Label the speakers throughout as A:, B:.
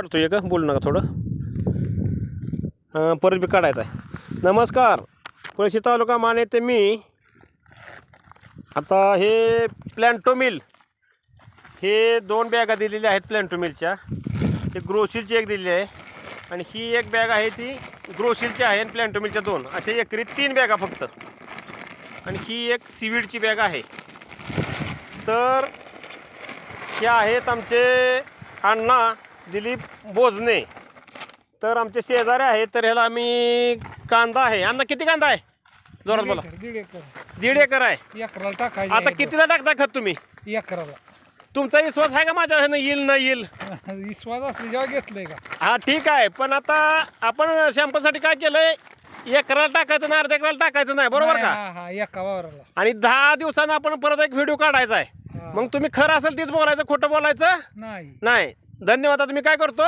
A: काढतो का बोलू नका थोडं. हां परत बी काढायचं आहे. नमस्कार. पळशी तालुका माने ते मी. आता हे प्लॅन्टो मिल हे दोन बॅगा दिलेल्या आहेत प्लॅन्टो मिलच्या हे ग्रोसरीची एक दिलेली आहे. आणि ही एक बॅग आहे ती ग्रोसरीची आहे आणि प्लॅन्टो मिलच्या दोन. असे एकरी तीन बॅगा फक्त. आणि ही एक सीवीडची बॅग आहे. तर हे आहेत आमचे अण्णा. दिलीप बोजने तर आमचे शेजारी आहेत तर ह्याला आम्ही कांदा आहे. अण्णा किती कांदा आहे? जोरात बोला.
B: दीड एकर
A: दीड एकर. आहे.
B: एकराला टाकायचे
A: आता कितीला टाकता खत तुम्ही?
B: एकराला.
A: तुमचा विश्वास आहे का माझ्या ह्यानं? येईल न येईल?
B: विश्वास असले जेव्हा घेतलंय का?
A: हा ठीक आहे. पण आता आपण शॅम्पलसाठी काय केलंय? एकराला टाकायचं नाही अर्ध्या एकराला टाकायचं नाही. बरोबर
B: नाही,
A: का?
B: हा हा एका वावराला.
A: आणि दहा दिवसानं आपण परत एक व्हिडिओ काढायचा आहे. मग तुम्ही खरं असेल तीच बोलायचं खोटं बोलायचं?
B: नाही.
A: नाही. धन्यवाद आता मी काय करतो?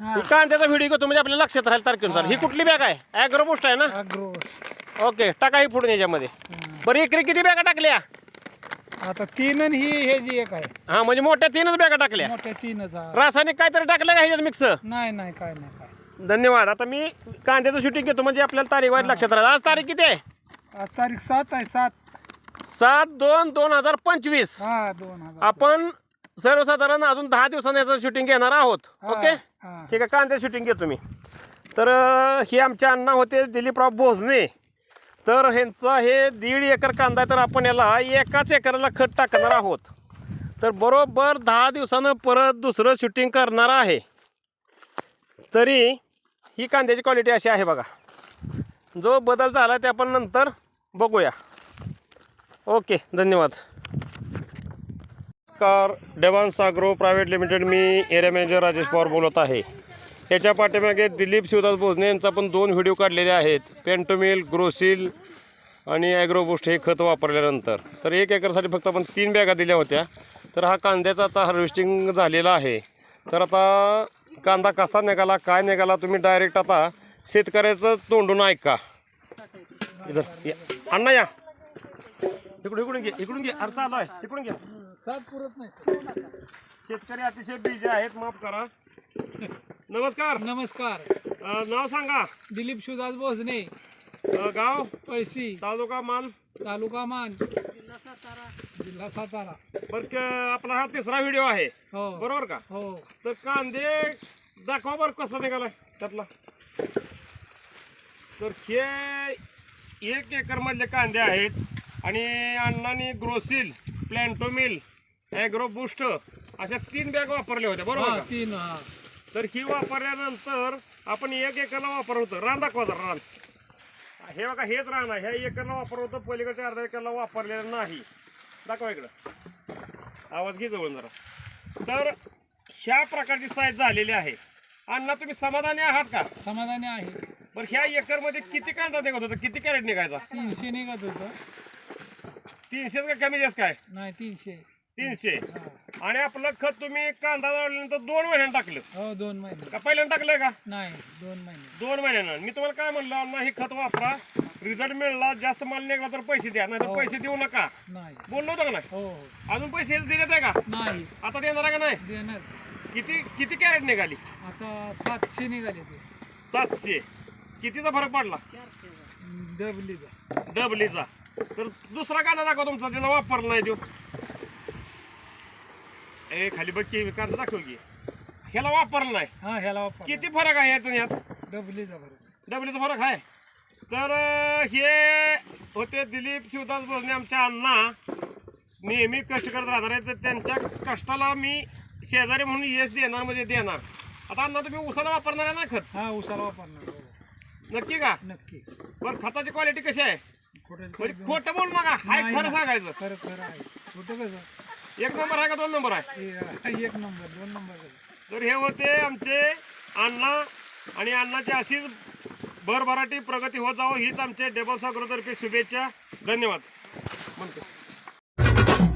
B: हा.
A: कांद्याचा व्हिडिओ करतो म्हणजे आपल्या लक्षात राहील तारखेनुसार. ही कुठली बॅग आहे? ॲग्रोबुस्ट आहे ना?
B: अग्रो
A: ओके टाका ही पुढे याच्यामध्ये. बरं इकडे किती बॅगा टाकल्या?
B: आता तीन आणि ही हे जी एक आहे.
A: हा म्हणजे मोठ्या तीनच बॅगा टाकल्या.
B: मोठ्या तीनच.
A: रासायनिक काहीतरी टाकलं का ह्याच्यात मिक्स
B: नाही नाही काय नाही काय
A: धन्यवाद आता मी कांद्याचं शूटिंग घेतो म्हणजे आपल्याला तारीख वाईट लक्षात राहील. आज तारीख किती आहे?
B: आज तारीख सात आहे सात.
A: सात दोन दोन हजार पंचवीस.
B: हा दोन हजार.
A: आपण सर्वसाधारण अजून दहा दिवसांनी याचं शूटिंग घेणार आहोत. ओके. ठीक आहे कांद्याचं शूटिंग घेतो मी तर हे आमचे अण्णा होते दिलीपराव भोजने तर ह्यांचा हे दीड एकर कांदा आहे तर आपण याला एकाच एकराला खत टाकणार आहोत. तर बरोबर दहा दिवसानं परत दुसरं शूटिंग करणार आहे. तरी ही कांद्याची क्वालिटी अशी आहे बघा. जो बदल झाला ते आपण नंतर बघूया. ओके धन्यवाद. नमस्कार. डेवान्स आग्रो प्रायव्हेट लिमिटेड मी एरिया मॅनेजर राजेश पवार बोलत आहे. याच्या पाठीमागे दिलीप शिवदास भोजने यांचा पण दोन व्हिडिओ काढलेले आहेत. पेंटोमिल ग्रोसिल आणि ॲग्रोबुस्ट हे खत वापरल्यानंतर. तर एक एकरसाठी फक्त आपण तीन बॅगा दिल्या होत्या. तर हा कांद्याचा आता हार्वेस्टिंग झालेला आहे. तर आता कांदा कसा निघाला काय निघाला तुम्ही डायरेक्ट आता शेतकऱ्याचं तोंडून ऐका. इधर या. अण्णा या. इकडून इकडून घे इकडून घे. अर्थ आलो आहे. इकडून घ्या
B: सात पुरत नाही.
A: शेतकरी अतिशय बिजी आहेत माफ करा. नमस्कार.
B: नमस्कार.
A: अ, नाव सांगा.
B: दिलीप शिवदास भोजने
A: अ, गाव?
B: पैसी.
A: तालुका मान?
B: तालुका मान. जिल्हा सातारा.
A: बर क- आपला हा तिसरा व्हिडिओ आहे.
B: हो.
A: बरोबर का?
B: हो.
A: तर कांदे दाखवा बरं कसा निघालाय त्यातला. तर हे एक एकर मधले कांदे आहेत आणि अण्णांनी ग्रोसिल प्लॅन्टोमिल ॲग्रो बुस्ट अशा तीन बॅग वापरल्या होत्या बरोबर का?
B: तीन हा.
A: तर ही वापरल्यानंतर आपण एक एकरला वापर होतं. रान दाखवा जरा रान. हे बघा हेच रान आहे. ह्या एकरला वापर होतं पलीकडच्या अर्धा एकरला वापरलेलं नाही. दाखवा इकडं. आवाज घे जवळ जरा. तर ह्या प्रकारची साईज झालेली आहे. अण्णा तुम्ही समाधानी आहात का?
B: समाधानी आहे.
A: बरं ह्या एकरमध्ये किती कांदा निघत होता? किती कॅरेट निघायचा?
B: तीनशे निघत होतं.
A: तीनशे का कमी जास्त काय?
B: नाही तीनशे.
A: तीनशे. आणि आपलं खत तुम्ही कांदा लावल्यानंतर दोन महिन्यानं टाकलं.
B: हो दोन महिने.
A: का पहिल्यांदा टाकलंय का?
B: नाही दोन महिने.
A: दोन महिन्यानं. मी तुम्हाला काय म्हणलं अण्णा हे खत वापरा. रिझल्ट मिळला जास्त माल निघाला तर पैसे द्या नाही तर
B: हो.
A: पैसे देऊ नका.
B: नाही.
A: बोललो होतं का नाही?
B: हो हो.
A: अजून पैसे दिलेत आहे का?
B: नाही.
A: आता देणार आहे का नाही?
B: देणार.
A: किती किती कॅरेट निघाली?
B: आता सातशे निघाले ते.
A: सातशे. कितीचा फरक पडला?
B: डबलीचा.
A: डबलीचा. तर दुसरा कांदा दाखवा तुमचा त्याला वापरला नाही देऊ ए खाली बघ की कांदा दाखव की ह्याला वापरला नाही
B: हा ह्याला वापर
A: किती फरक आहे आणि यात?
B: डबलीचा बरोबर
A: डबलीचा फरक आहे. तर अं, हे होते दिलीप शिवदास भोसने आमच्या अण्णा. नेहमी कष्ट करत राहणार आहे तर त्यांच्या कष्टाला मी शेजारी म्हणून यश देणार म्हणजे देणार. आता अण्णा तुम्ही उसाला वापरणार आहे ना खत?
B: हा उसाला वापरणार हो.
A: नक्की का?
B: नक्की.
A: बरं खताची क्वालिटी कशी आहे? म्हणजे खोटं बोलू नका हाय
B: नाही
A: खरं. सांगायचं.
B: खरं खरं आहे. कुठं कसं?
A: एक नंबर आहे का दोन नंबर आहे?
B: हे- एक नंबर दोन नंबर
A: तर हे होते आमचे अण्णा आणि अण्णाची अशीच भरभराटी प्रगती होत जावं हीच आमचे डेबल सागरोतर्फे शुभेच्छा. धन्यवाद. म्हणतो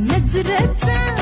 C: नजरेचा